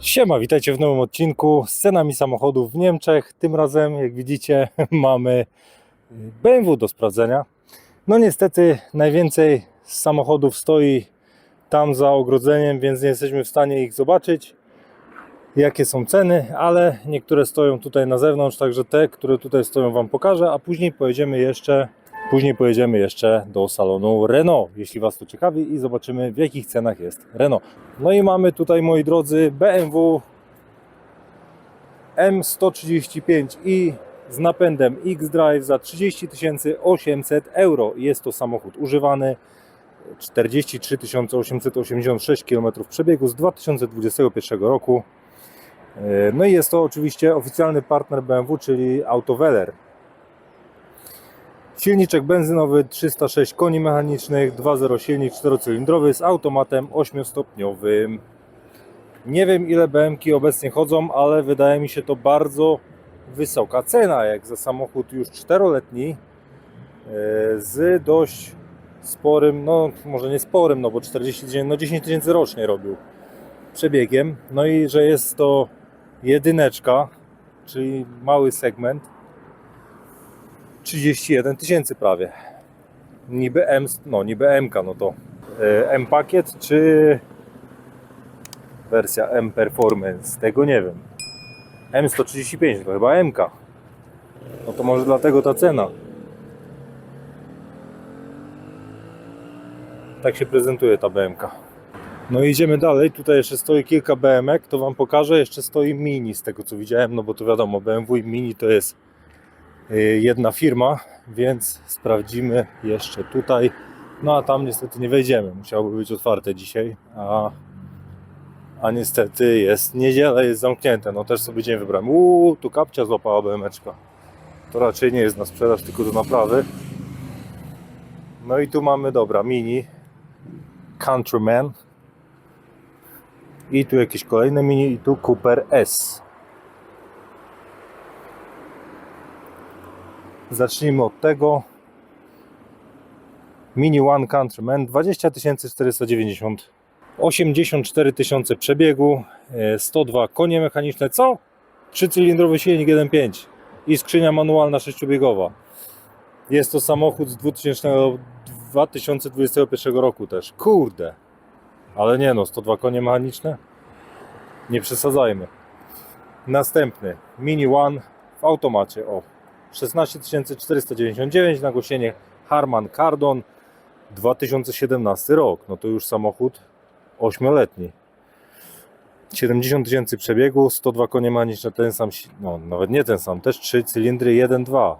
Siema, witajcie w nowym odcinku z cenami samochodów w Niemczech. Tym razem, jak widzicie, mamy BMW do sprawdzenia. No niestety najwięcej samochodów stoi tam za ogrodzeniem, więc nie jesteśmy w stanie ich zobaczyć, jakie są ceny, ale niektóre stoją tutaj na zewnątrz, także te, które tutaj stoją Wam pokażę, a później pojedziemy jeszcze Później pojedziemy jeszcze do salonu Renault, jeśli Was to ciekawi i zobaczymy w jakich cenach jest Renault. No i mamy tutaj, moi drodzy, BMW M135i z napędem X-Drive za 30 800 euro. Jest to samochód używany, 43 886 km przebiegu z 2021 roku. No i jest to oczywiście oficjalny partner BMW, czyli Autoweller. Silniczek benzynowy 306 koni mechanicznych, 2.0 silnik 4-cylindrowy z automatem 8-stopniowym. Nie wiem ile BMK obecnie chodzą, ale wydaje mi się to bardzo wysoka cena, jak za samochód już 4-letni e, z dość sporym, no może nie sporym, no bo 40 tysięcy, no 10 tysięcy rocznie robił przebiegiem. No i że jest to jedyneczka, czyli mały segment 31 tysięcy prawie. Niby M, no niby MK, no to e, M pakiet czy wersja M Performance, tego nie wiem. M135 to chyba MK. No to może dlatego ta cena. Tak się prezentuje ta BMK. No i idziemy dalej. Tutaj jeszcze stoi kilka BMK, to Wam pokażę. Jeszcze stoi Mini z tego co widziałem, no bo to wiadomo, BMW i Mini to jest jedna firma, więc sprawdzimy jeszcze tutaj. No a tam niestety nie wejdziemy. Musiałoby być otwarte dzisiaj, a, a niestety jest niedziela, jest zamknięte. No też sobie dzień wybrałem. Uuu, tu kapcia złapała BMeczka. To raczej nie jest na sprzedaż, tylko do naprawy. No i tu mamy, dobra, Mini Countryman. I tu jakieś kolejne Mini i tu Cooper S. Zacznijmy od tego. Mini One Countryman 20 490 84 tysiące przebiegu, e, 102 konie mechaniczne, co? Trzycylindrowy silnik 1.5 i skrzynia manualna sześciobiegowa. Jest to samochód z 2000, 2021 roku też. Kurde. Ale nie no, 102 konie mechaniczne? Nie przesadzajmy. Następny Mini One w automacie. O, 16 499 nagłośnienie Harman Kardon 2017 rok. No to już samochód 8-letni. 70 tysięcy przebiegu, 102 konie mechaniczne, ten sam, no nawet nie ten sam, też 3 cylindry 1.2.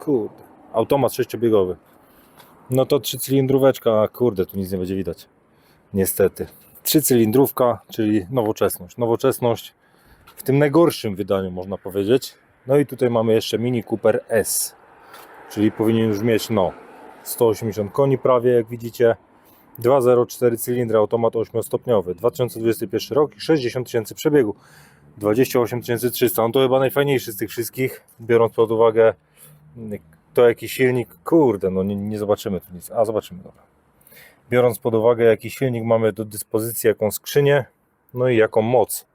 Kurde, automat sześciobiegowy. No to 3 cylindróweczka, kurde, tu nic nie będzie widać. Niestety. 3 cylindrówka, czyli nowoczesność. Nowoczesność w tym najgorszym wydaniu można powiedzieć. No i tutaj mamy jeszcze Mini Cooper S, czyli powinien już mieć no 180 koni prawie, jak widzicie. 2.04 cylindry, automat 8-stopniowy. 2021 rok i 60 tysięcy przebiegu. 28 300. No to chyba najfajniejszy z tych wszystkich, biorąc pod uwagę mm, to jaki silnik. Kurde, no nie, nie zobaczymy tu nic. A zobaczymy, dobra. Biorąc pod uwagę jaki silnik mamy do dyspozycji, jaką skrzynię, no i jaką moc.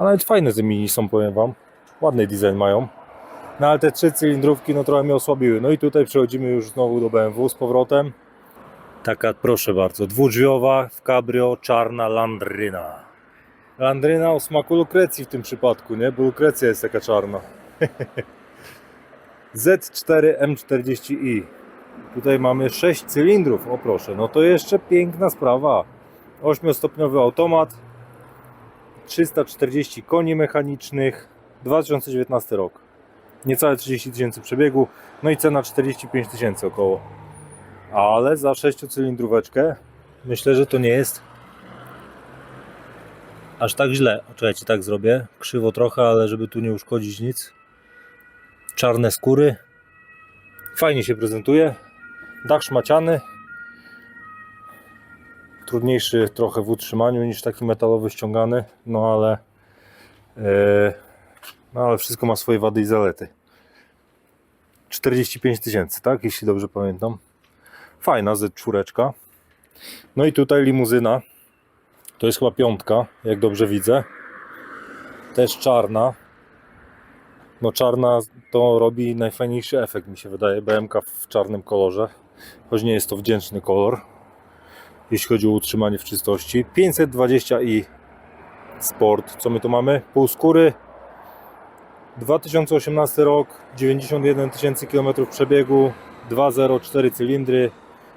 A nawet fajne te mini są, powiem Wam. Ładny design mają. No ale te trzy cylindrówki no trochę mnie osłabiły. No i tutaj przechodzimy już znowu do BMW z powrotem. Taka, proszę bardzo, dwudrzwiowa w cabrio czarna Landryna. Landryna o smaku lukrecji w tym przypadku, nie? Bo lukrecja jest taka czarna. Z4 M40i. Tutaj mamy 6 cylindrów, o proszę, no to jeszcze piękna sprawa. 8-stopniowy automat, 340 koni mechanicznych, 2019 rok. Niecałe 30 tysięcy przebiegu, no i cena 45 tysięcy około. Ale za 6-cylindróweczkę myślę, że to nie jest aż tak źle. Czekajcie, tak zrobię. Krzywo trochę, ale żeby tu nie uszkodzić nic. Czarne skóry. Fajnie się prezentuje. Dach szmaciany. Trudniejszy trochę w utrzymaniu niż taki metalowy ściągany. No ale e, no ale wszystko ma swoje wady i zalety. 45 tysięcy, tak? Jeśli dobrze pamiętam. Fajna Z4. No i tutaj limuzyna To jest chyba piątka, jak dobrze widzę. Też czarna. No czarna to robi najfajniejszy efekt, mi się wydaje. BMK w czarnym kolorze. Choć nie jest to wdzięczny kolor, jeśli chodzi o utrzymanie w czystości. 520i Sport. Co my tu mamy? Pół skóry. 2018 rok, 91 tysięcy km przebiegu, 2.0, 4 cylindry,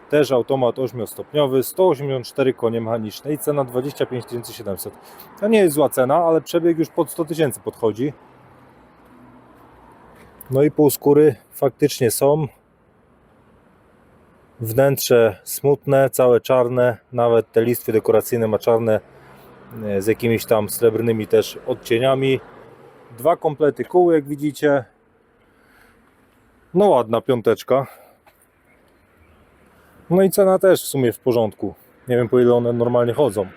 też automat 8-stopniowy, 184 konie mechaniczne i cena 25 700. To nie jest zła cena, ale przebieg już pod 100 tysięcy podchodzi. No i półskóry faktycznie są. Wnętrze smutne, całe czarne, nawet te listwy dekoracyjne ma czarne e, z jakimiś tam srebrnymi też odcieniami. Dwa komplety kół, jak widzicie. No ładna piąteczka. No i cena też w sumie w porządku. Nie wiem po ile one normalnie chodzą.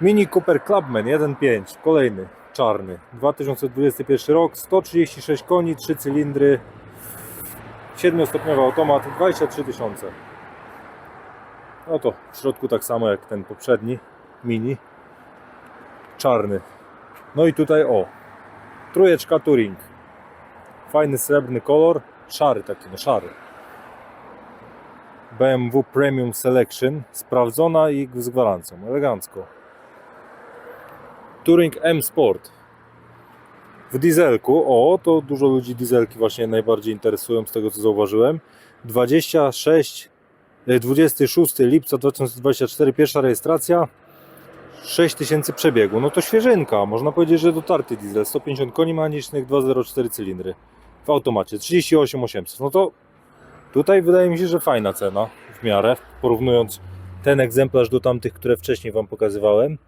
Mini Cooper Clubman 1.5, kolejny, czarny. 2021 rok, 136 koni, 3 cylindry, 7-stopniowy automat, 23 tysiące. No to w środku tak samo jak ten poprzedni, mini, czarny. No i tutaj o, trójeczka Touring. Fajny srebrny kolor, szary taki, no szary. BMW Premium Selection, sprawdzona i z gwarancją, elegancko. Touring M Sport. W dieselku, o, to dużo ludzi dieselki właśnie najbardziej interesują z tego co zauważyłem. 26, e, 26 lipca 2024, pierwsza rejestracja, 6000 przebiegu. No to świeżynka, można powiedzieć, że dotarty diesel. 150 koni mechanicznych, 2.04 cylindry w automacie, 38800. No to tutaj wydaje mi się, że fajna cena w miarę, porównując ten egzemplarz do tamtych, które wcześniej Wam pokazywałem.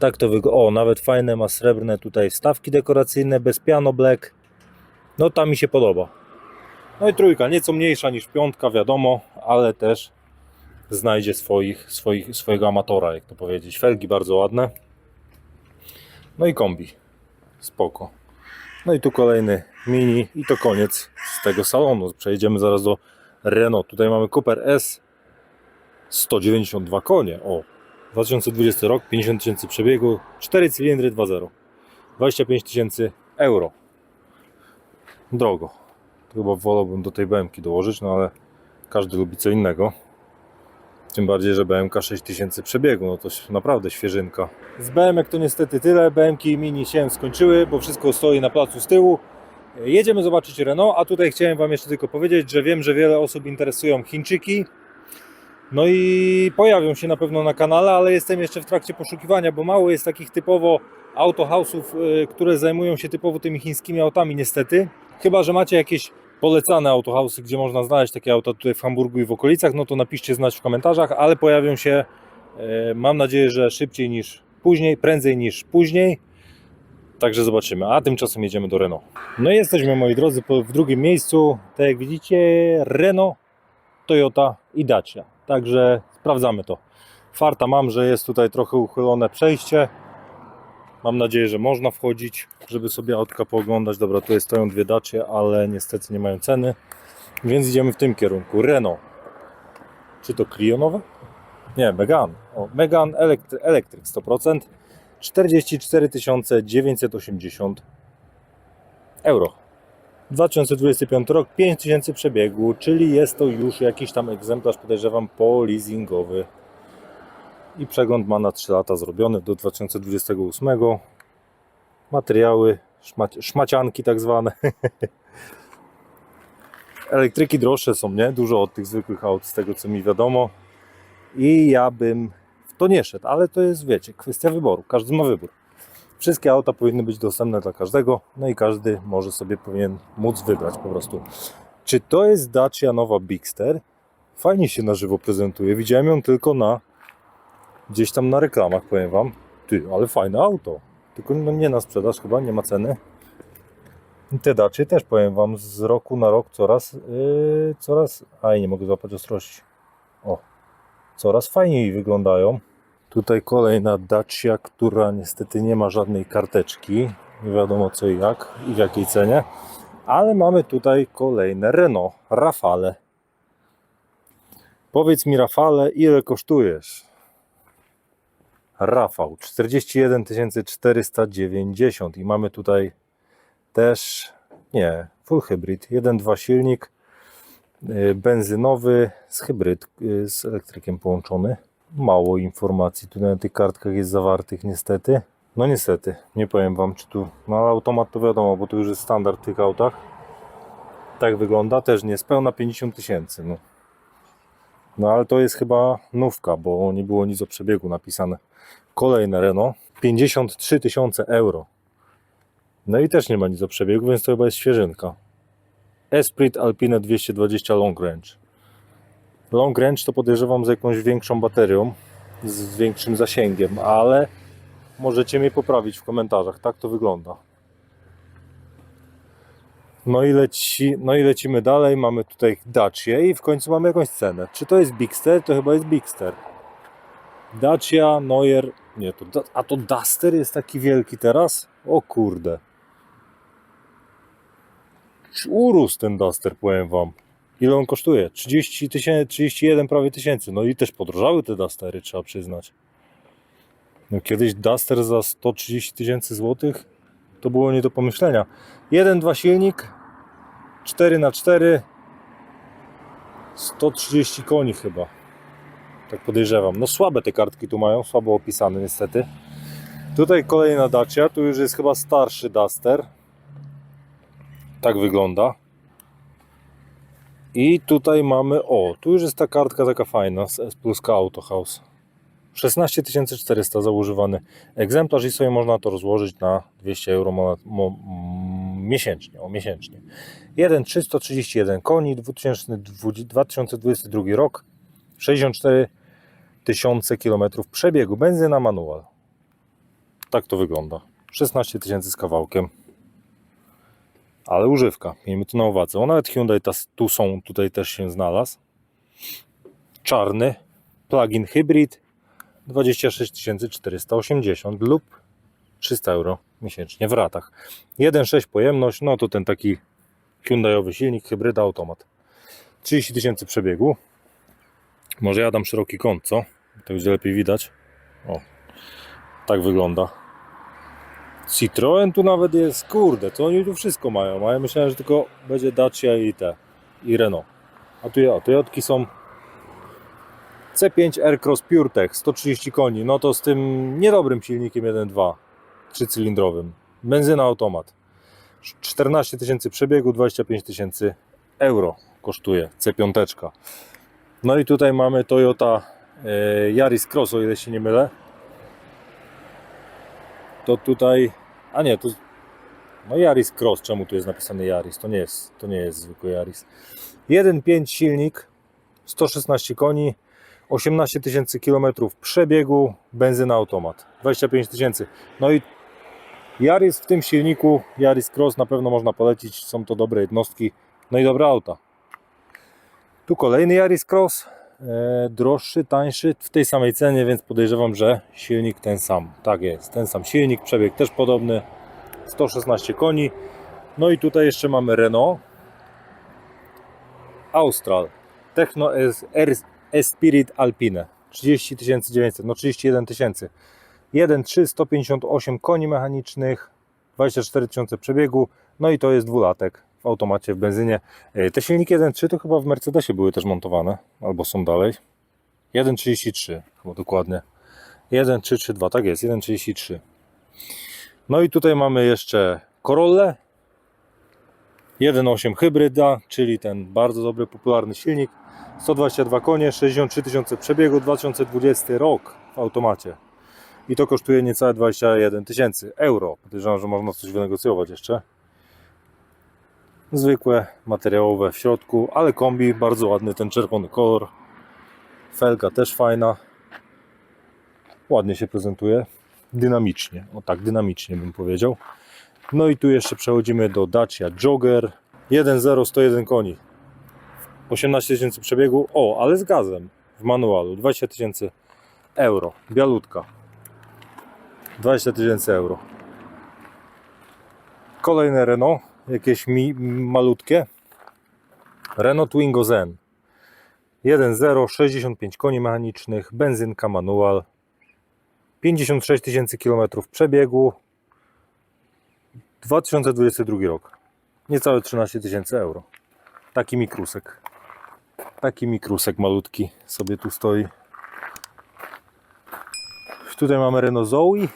Tak to wygląda. O, nawet fajne ma srebrne tutaj wstawki dekoracyjne, bez piano black. No ta mi się podoba. No i trójka, nieco mniejsza niż piątka, wiadomo, ale też znajdzie swoich, swoich, swojego amatora, jak to powiedzieć. Felgi bardzo ładne. No i kombi. Spoko. No i tu kolejny mini i to koniec z tego salonu. Przejdziemy zaraz do Renault. Tutaj mamy Cooper S 192 konie. O, 2020 rok, 50 tysięcy przebiegu, 4 cylindry 2.0. 25 tysięcy euro. Drogo. Chyba wolałbym do tej BMK dołożyć, no ale każdy lubi co innego. Tym bardziej, że BMK 6000 przebiegu, no to naprawdę świeżynka. Z BMK to niestety tyle. BMK mini się skończyły, bo wszystko stoi na placu z tyłu. Jedziemy zobaczyć Renault, a tutaj chciałem Wam jeszcze tylko powiedzieć, że wiem, że wiele osób interesują Chińczyki. No i pojawią się na pewno na kanale, ale jestem jeszcze w trakcie poszukiwania, bo mało jest takich typowo autohouse'ów, y, które zajmują się typowo tymi chińskimi autami niestety. Chyba, że macie jakieś polecane autohausy, gdzie można znaleźć takie auta tutaj w Hamburgu i w okolicach, no to napiszcie znać w komentarzach, ale pojawią się, e, mam nadzieję, że szybciej niż później, prędzej niż później. Także zobaczymy. A tymczasem jedziemy do Renault. No i jesteśmy, moi drodzy, w drugim miejscu. Tak jak widzicie, Renault, Toyota i Dacia. Także sprawdzamy to. Farta mam, że jest tutaj trochę uchylone przejście. Mam nadzieję, że można wchodzić, żeby sobie autka pooglądać. Dobra, tu jest, stoją dwie Dacie, ale niestety nie mają ceny. Więc idziemy w tym kierunku. Renault. Czy to Clio nowe? Nie, Megan. O, Megan elektryk 100%. 44 980 euro. 2025 rok, 5000 przebiegu, czyli jest to już jakiś tam egzemplarz, podejrzewam, polizingowy. I przegląd ma na 3 lata zrobiony do 2028. Materiały, szmaci- szmacianki tak zwane. Elektryki droższe są, nie? Dużo od tych zwykłych aut, z tego co mi wiadomo. I ja bym w to nie szedł, ale to jest, wiecie, kwestia wyboru. Każdy ma wybór. Wszystkie auta powinny być dostępne dla każdego, no i każdy może sobie powinien móc wybrać po prostu. Czy to jest Dacia nowa Bigster? Fajnie się na żywo prezentuje. Widziałem ją tylko na gdzieś tam na reklamach, powiem wam. Ty, ale fajne auto. Tylko no nie na sprzedaż chyba, nie ma ceny. Te Dacie też powiem wam z roku na rok coraz, yy, coraz, aj nie mogę złapać ostrości. O, coraz fajniej wyglądają. Tutaj kolejna Dacia, która niestety nie ma żadnej karteczki. Nie wiadomo co i jak i w jakiej cenie. Ale mamy tutaj kolejne Renault Rafale. Powiedz mi Rafale, ile kosztujesz? Rafał 41 490 i mamy tutaj też, nie, full hybrid, 1.2 silnik, y, benzynowy z hybryd, y, z elektrykiem połączony. Mało informacji tu na tych kartkach jest zawartych niestety. No niestety, nie powiem Wam czy tu, no ale automat to wiadomo, bo to już jest standard w tych autach. Tak wygląda, też niespełna 50 tysięcy. No. no ale to jest chyba nówka, bo nie było nic o przebiegu napisane. Kolejne Renault, 53 tysiące euro. No i też nie ma nic o przebiegu, więc to chyba jest świeżynka. Esprit Alpine 220 Long Range. Long Range to podejrzewam z jakąś większą baterią, z większym zasięgiem, ale możecie mnie poprawić w komentarzach. Tak to wygląda. No i, leci, no i lecimy dalej. Mamy tutaj Dacia i w końcu mamy jakąś cenę. Czy to jest Bigster? To chyba jest Bigster. Dacia, Neuer. Nie, to, a to Duster jest taki wielki teraz? O kurde. Urósł ten Duster, powiem wam. Ile on kosztuje? 30 tysięcy, 31 prawie tysięcy. No i też podrożały te Dustery, trzeba przyznać. No kiedyś Duster za 130 tysięcy złotych to było nie do pomyślenia. 1.2 silnik, 4x4, 130 koni chyba. Tak podejrzewam. No słabe te kartki tu mają, słabo opisane niestety. Tutaj kolejna Dacia, tu już jest chyba starszy Duster. Tak wygląda. I tutaj mamy, o, tu już jest ta kartka taka fajna z S Plus Auto House. 16 400 za używany egzemplarz i sobie można to rozłożyć na 200 euro mo, mm, miesięcznie, o miesięcznie. 1,331 koni, 2020 2022 rok, 64 tysiące kilometrów przebiegu, benzyna manual. Tak to wygląda. 16 tysięcy z kawałkiem. Ale używka, miejmy to na uwadze. O, nawet Hyundai tas- tu są, tutaj też się znalazł. Czarny, plug-in hybrid, 26 480 lub 300 euro miesięcznie w ratach. 1,6 pojemność, no to ten taki Hyundaiowy silnik, hybryda, automat. 30 tysięcy przebiegu. Może ja dam szeroki kąt, co? To będzie lepiej widać. O, tak wygląda. Citroen tu nawet jest, kurde, to oni tu wszystko mają, a ja myślałem, że tylko będzie Dacia i te, i Renault. A tu, ja, Toyotki są C5 Aircross PureTech 130 koni, no to z tym niedobrym silnikiem 1.2 trzycylindrowym. Benzyna automat. 14 tysięcy przebiegu, 25 tysięcy euro kosztuje C5. No i tutaj mamy Toyota e, Yaris Cross, o ile się nie mylę. To tutaj, a nie, to no Yaris Cross, czemu tu jest napisany Yaris? To nie jest, to nie jest zwykły Yaris. 1.5 silnik, 116 koni, 18 tysięcy kilometrów przebiegu, benzyna automat, 25 tysięcy. No i Yaris w tym silniku, Yaris Cross na pewno można polecić, są to dobre jednostki, no i dobre auta. Tu kolejny Yaris Cross, droższy, tańszy, w tej samej cenie, więc podejrzewam, że silnik ten sam. Tak jest, ten sam silnik, przebieg też podobny, 116 koni. No i tutaj jeszcze mamy Renault. Austral. Techno S, R, Spirit Alpine. 30 900, no 31 tysięcy. 1.3, 158 koni mechanicznych 24 tysiące przebiegu. No i to jest dwulatek w automacie, w benzynie E, te silniki 1.3 to chyba w Mercedesie były też montowane albo są dalej 1.33 chyba dokładnie 1.332, tak jest, 1.33 no i tutaj mamy jeszcze Corolle 1.8 hybryda, czyli ten bardzo dobry, popularny silnik 122 konie, 63 tysiące przebiegu, 2020 rok w automacie. I to kosztuje niecałe 21 tysięcy euro. Podejrzewam, że można coś wynegocjować jeszcze. Zwykłe, materiałowe w środku, ale kombi, bardzo ładny ten czerwony kolor. Felga też fajna. Ładnie się prezentuje. Dynamicznie, o tak, dynamicznie bym powiedział. No i tu jeszcze przechodzimy do Dacia Jogger 1.0 101 koni. 18 tysięcy przebiegu. O, ale z gazem w manualu 20 tysięcy euro. Bialutka 20 tysięcy euro. Kolejne Renault, jakieś mi, malutkie. Renault Twingo Zen 1.0 65 koni mechanicznych, benzynka manual 56 tysięcy kilometrów przebiegu. 2022 rok. Niecałe 13 tysięcy euro. Taki mikrusek. Taki mikrusek malutki sobie tu stoi. Tutaj mamy Renault Zoe,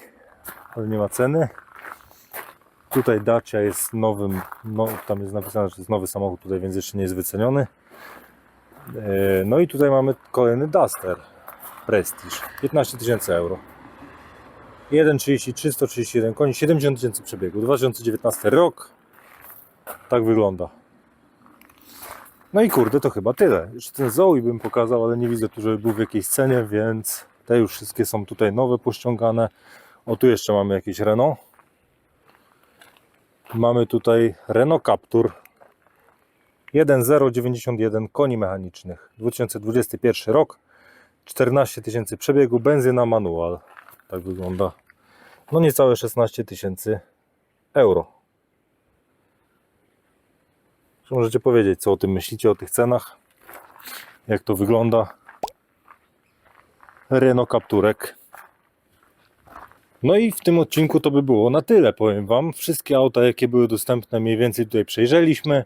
ale nie ma ceny. Tutaj Dacia jest nowym, no, tam jest napisane, że jest nowy samochód tutaj, więc jeszcze nie jest wyceniony. E, No i tutaj mamy kolejny Duster Prestige, 15 tysięcy euro. 1,33, 131 koni, 70 tysięcy przebiegu, 2019 rok. Tak wygląda. No i kurde, to chyba tyle. Jeszcze ten Zoe bym pokazał, ale nie widzę tu, żeby był w jakiejś cenie, więc te już wszystkie są tutaj nowe, pościągane. O, tu jeszcze mamy jakieś Renault. Mamy tutaj Renault Captur 1.091 koni mechanicznych. 2021 rok. 14 tysięcy przebiegu, benzyna manual. Tak wygląda. No niecałe 16 tysięcy euro. Możecie powiedzieć, co o tym myślicie, o tych cenach? Jak to wygląda? Renault Capturek. No i w tym odcinku to by było na tyle, powiem Wam. Wszystkie auta, jakie były dostępne, mniej więcej tutaj przejrzeliśmy.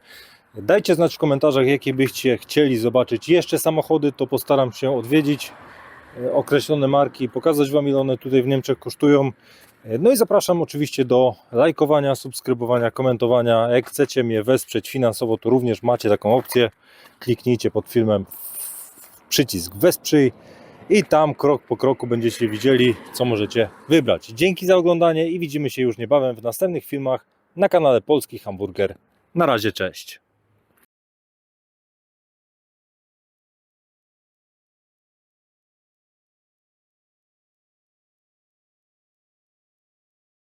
Dajcie znać w komentarzach, jakie byście chcieli zobaczyć jeszcze samochody, to postaram się odwiedzić e, określone marki pokazać Wam, ile one tutaj w Niemczech kosztują. E, No i zapraszam oczywiście do lajkowania, subskrybowania, komentowania. Jak chcecie mnie wesprzeć finansowo, to również macie taką opcję. Kliknijcie pod filmem przycisk wesprzyj i tam krok po kroku będziecie widzieli, co możecie wybrać. Dzięki za oglądanie i widzimy się już niebawem w następnych filmach na kanale Polski Hamburger. Na razie, cześć.